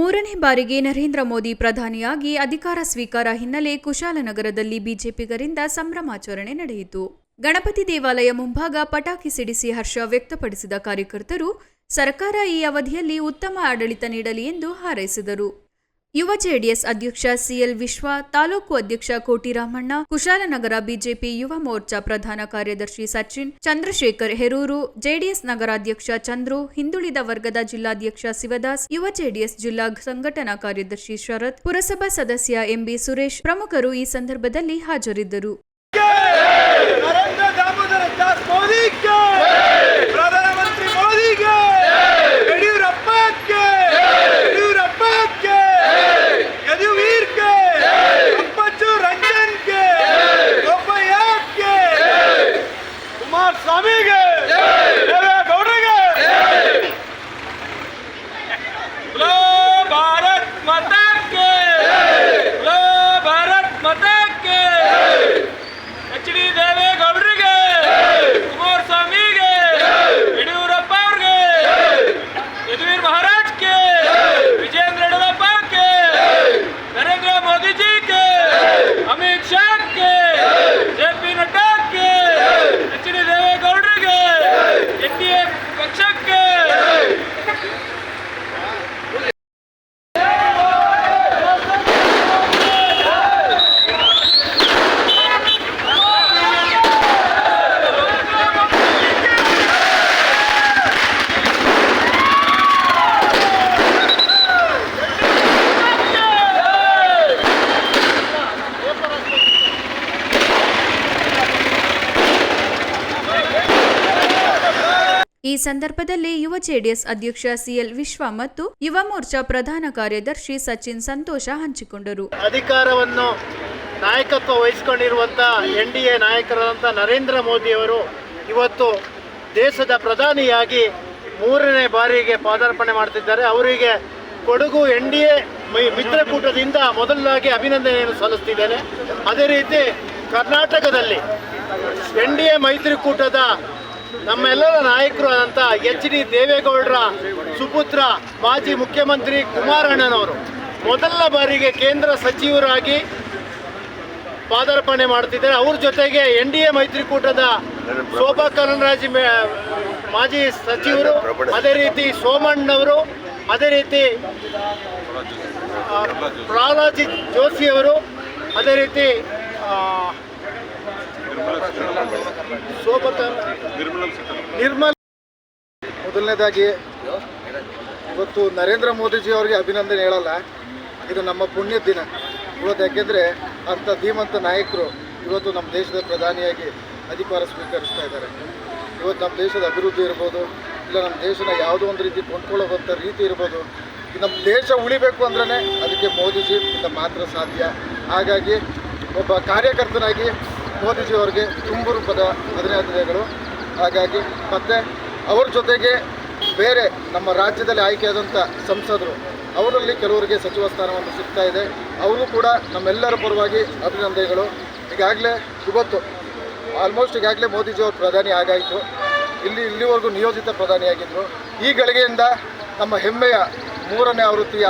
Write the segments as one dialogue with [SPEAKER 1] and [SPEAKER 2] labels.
[SPEAKER 1] ಮೂರನೇ ಬಾರಿಗೆ ನರೇಂದ್ರ ಮೋದಿ ಪ್ರಧಾನಿಯಾಗಿ ಅಧಿಕಾರ ಸ್ವೀಕಾರ ಹಿನ್ನೆಲೆ ಕುಶಾಲನಗರದಲ್ಲಿ ಬಿಜೆಪಿಗರಿಂದ ಸಂಭ್ರಮಾಚರಣೆ ನಡೆಯಿತು. ಗಣಪತಿ ದೇವಾಲಯ ಮುಂಭಾಗ ಪಟಾಕಿ ಸಿಡಿಸಿ ಹರ್ಷ ವ್ಯಕ್ತಪಡಿಸಿದ ಕಾರ್ಯಕರ್ತರು, ಸರ್ಕಾರ ಈ ಅವಧಿಯಲ್ಲಿ ಉತ್ತಮ ಆಡಳಿತ ನೀಡಲಿ ಎಂದು ಹಾರೈಸಿದರು. ಯುವ ಜೆಡಿಎಸ್ ಅಧ್ಯಕ್ಷ ಸಿಎಲ್ ವಿಶ್ವ, ತಾಲೂಕು ಅಧ್ಯಕ್ಷ ಕೋಟಿ ರಾಮಣ್ಣ ಕುಶಾಲನಗರ ಬಿಜೆಪಿ ಯುವ ಮೋರ್ಚಾ ಪ್ರಧಾನ ಕಾರ್ಯದರ್ಶಿ ಸಚಿನ್, ಚಂದ್ರಶೇಖರ್ ಹೆರೂರು, ಜೆಡಿಎಸ್ ನಗರಾಧ್ಯಕ್ಷ ಚಂದ್ರು, ಹಿಂದುಳಿದ ವರ್ಗದ ಜಿಲ್ಲಾಧ್ಯಕ್ಷ ಶಿವದಾಸ್, ಯುವ ಜೆಡಿಎಸ್ ಜಿಲ್ಲಾ ಸಂಘಟನಾ ಕಾರ್ಯದರ್ಶಿ ಶರತ್, ಪುರಸಭಾ ಸದಸ್ಯ ಎಂಬಿ ಸುರೇಶ್ ಪ್ರಮುಖರು ಈ ಸಂದರ್ಭದಲ್ಲಿ ಹಾಜರಿದ್ದರು.
[SPEAKER 2] ಪ್ರಧಾನಮಂತ್ರಿ ಸ್ವಾಮಿಗೆ ಗೌಡರಿಗೆ. ಭಾರತ್ ಮತಕ್ಕೆ. ಭಾರತ್ ಮತಕ್ಕೆ. H D Deve.
[SPEAKER 1] ಈ ಸಂದರ್ಭದಲ್ಲಿ ಯುವ ಜೆಡಿಎಸ್ ಅಧ್ಯಕ್ಷ ಸಿಎಲ್ ವಿಶ್ವ ಮತ್ತು ಯುವ ಮೋರ್ಚಾ ಪ್ರಧಾನ ಕಾರ್ಯದರ್ಶಿ ಸಚಿನ್ ಸಂತೋಷ ಹಂಚಿಕೊಂಡರು.
[SPEAKER 3] ಅಧಿಕಾರವನ್ನು ನಾಯಕತ್ವ ವಹಿಸಿಕೊಂಡಿರುವಂಥ ಎನ್ ಡಿ ಎ ನಾಯಕರಾದಂಥ ನರೇಂದ್ರ ಮೋದಿಯವರು ಇವತ್ತು ದೇಶದ ಪ್ರಧಾನಿಯಾಗಿ ಮೂರನೇ ಬಾರಿಗೆ ಪಾದಾರ್ಪಣೆ ಮಾಡ್ತಿದ್ದಾರೆ. ಅವರಿಗೆ ಕೊಡಗು ಎನ್ ಡಿ ಎ ಮಿತ್ರಕೂಟದಿಂದ ಮೊದಲಾಗಿ ಅಭಿನಂದನೆಯನ್ನು ಸಲ್ಲಿಸ್ತಿದ್ದೇನೆ. ಅದೇ ರೀತಿ ಕರ್ನಾಟಕದಲ್ಲಿ ಎನ್ ಡಿ ಎ ಮೈತ್ರಿಕೂಟದ ನಮ್ಮೆಲ್ಲರ ನಾಯಕರು ಆದಂಥ ಎಚ್ ಡಿ ದೇವೇಗೌಡರ ಸುಪುತ್ರ ಮಾಜಿ ಮುಖ್ಯಮಂತ್ರಿ ಕುಮಾರಣ್ಣನವರು ಮೊದಲ ಬಾರಿಗೆ ಕೇಂದ್ರ ಸಚಿವರಾಗಿ ಪಾದಾರ್ಪಣೆ ಮಾಡ್ತಿದ್ದಾರೆ ಅವ್ರ ಜೊತೆಗೆ ಎನ್ ಡಿ ಎ ಮೈತ್ರಿಕೂಟದ ಶೋಭಾ ಕರಣರಾಜ್ ಮೇ- ಮಾಜಿ ಸಚಿವರು ಅದೇ ರೀತಿ ಸೋಮಣ್ಣವರು ಅದೇ ರೀತಿ ಆ, ಜೋಶಿ ಅವರು ಅದೇ ರೀತಿ ಶೋಭಾ ನಿರ್ಮಲ್. ಮೊದಲನೇದಾಗಿ ಇವತ್ತು ನರೇಂದ್ರ ಮೋದಿಜಿ ಅವರಿಗೆ ಅಭಿನಂದನೆ ಹೇಳಲ್ಲ. ಇದು ನಮ್ಮ ಪುಣ್ಯ ದಿನ. ಇವತ್ತು ಯಾಕೆಂದರೆ ಅಂಥ ಧೀಮಂತ ನಾಯಕರು ಇವತ್ತು ನಮ್ಮ ದೇಶದ ಪ್ರಧಾನಿಯಾಗಿ ಅಧಿಕಾರ ಸ್ವೀಕರಿಸ್ತಾ ಇದ್ದಾರೆ. ಇವತ್ತು ನಮ್ಮ ದೇಶದ ಅಭಿವೃದ್ಧಿ ಇರ್ಬೋದು, ಇಲ್ಲ ನಮ್ಮ ದೇಶನ ಯಾವುದೋ ಒಂದು ರೀತಿ ಕೊಂಡ್ಕೊಳ್ಳೋವಂಥ ರೀತಿ ಇರ್ಬೋದು ನಮ್ಮ ದೇಶ ಉಳಿಬೇಕು ಅಂದ್ರೆ ಅದಕ್ಕೆ ಮೋದಿಜಿ ಇಂದ ಮಾತ್ರ ಸಾಧ್ಯ. ಹಾಗಾಗಿ ಒಬ್ಬ ಕಾರ್ಯಕರ್ತನಾಗಿ ಮೋದಿಜಿ ಅವರಿಗೆ ತುಂಬು ರೂಪದ ಅಭಿನಂದನೆಗಳು ಹಾಗಾಗಿ ಮತ್ತು ಅವ್ರ ಜೊತೆಗೆ ಬೇರೆ ನಮ್ಮ ರಾಜ್ಯದಲ್ಲಿ ಆಯ್ಕೆಯಾದಂಥ ಸಂಸದರು, ಅವರಲ್ಲಿ ಕೆಲವರಿಗೆ ಸಚಿವ ಸ್ಥಾನವನ್ನು ಸಿಗ್ತಾ ಇದೆ. ಅವರು ಕೂಡ ನಮ್ಮೆಲ್ಲರ ಪರವಾಗಿ ಅಭಿನಂದನೆಗಳು. ಈಗಾಗಲೇ ಇವತ್ತು ಆಲ್ಮೋಸ್ಟ್ ಈಗಾಗಲೇ ಮೋದಿಜಿ ಅವರು ಪ್ರಧಾನಿ ಆಗಾಯಿತು. ಇಲ್ಲಿ, ಇಲ್ಲಿವರೆಗೂ ನಿಯೋಜಿತ ಪ್ರಧಾನಿಯಾಗಿದ್ದರು ಈ ಗಳಿಗೆಯಿಂದ ನಮ್ಮ ಹೆಮ್ಮೆಯ ಮೂರನೇ ಆವೃತ್ತಿಯ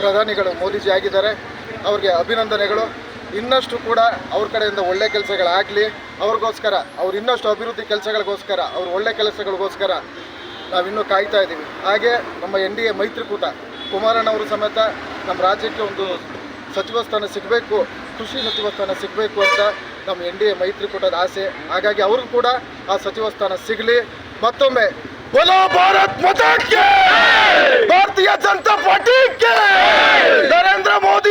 [SPEAKER 3] ಪ್ರಧಾನಿಗಳು ಮೋದಿಜಿ ಆಗಿದ್ದಾರೆ. ಅವರಿಗೆ ಅಭಿನಂದನೆಗಳು. ಇನ್ನಷ್ಟು ಕೂಡ ಅವ್ರ ಕಡೆಯಿಂದ ಒಳ್ಳೆ ಕೆಲಸಗಳಾಗಲಿ ಅವ್ರಿಗೋಸ್ಕರ ಅವ್ರು ಇನ್ನಷ್ಟು ಅಭಿವೃದ್ಧಿ ಕೆಲಸಗಳಿಗೋಸ್ಕರ ಅವ್ರ ಒಳ್ಳೆ ಕೆಲಸಗಳಿಗೋಸ್ಕರ ನಾವಿನ್ನೂ ಕಾಯ್ತಾ ಇದ್ದೀವಿ ಹಾಗೆ ನಮ್ಮ ಎನ್ ಡಿ ಎ ಮೈತ್ರಿಕೂಟ ಕುಮಾರಣ್ಣವರು ಸಮೇತ ನಮ್ಮ ರಾಜ್ಯಕ್ಕೆ ಒಂದು ಸಚಿವ ಸ್ಥಾನ ಸಿಗಬೇಕು ಕೃಷಿ ಸಚಿವ ಸ್ಥಾನ ಸಿಗಬೇಕು ಅಂತ ನಮ್ಮ ಎನ್ ಡಿ ಎ ಮೈತ್ರಿಕೂಟದ ಆಸೆ ಹಾಗಾಗಿ ಅವ್ರಿಗೂ ಕೂಡ ಆ ಸಚಿವ ಸ್ಥಾನ ಸಿಗಲಿ ಮತ್ತೊಮ್ಮೆ बोलो भारत माता के भारतीय जनता पार्टी के नरेंद्र मोदी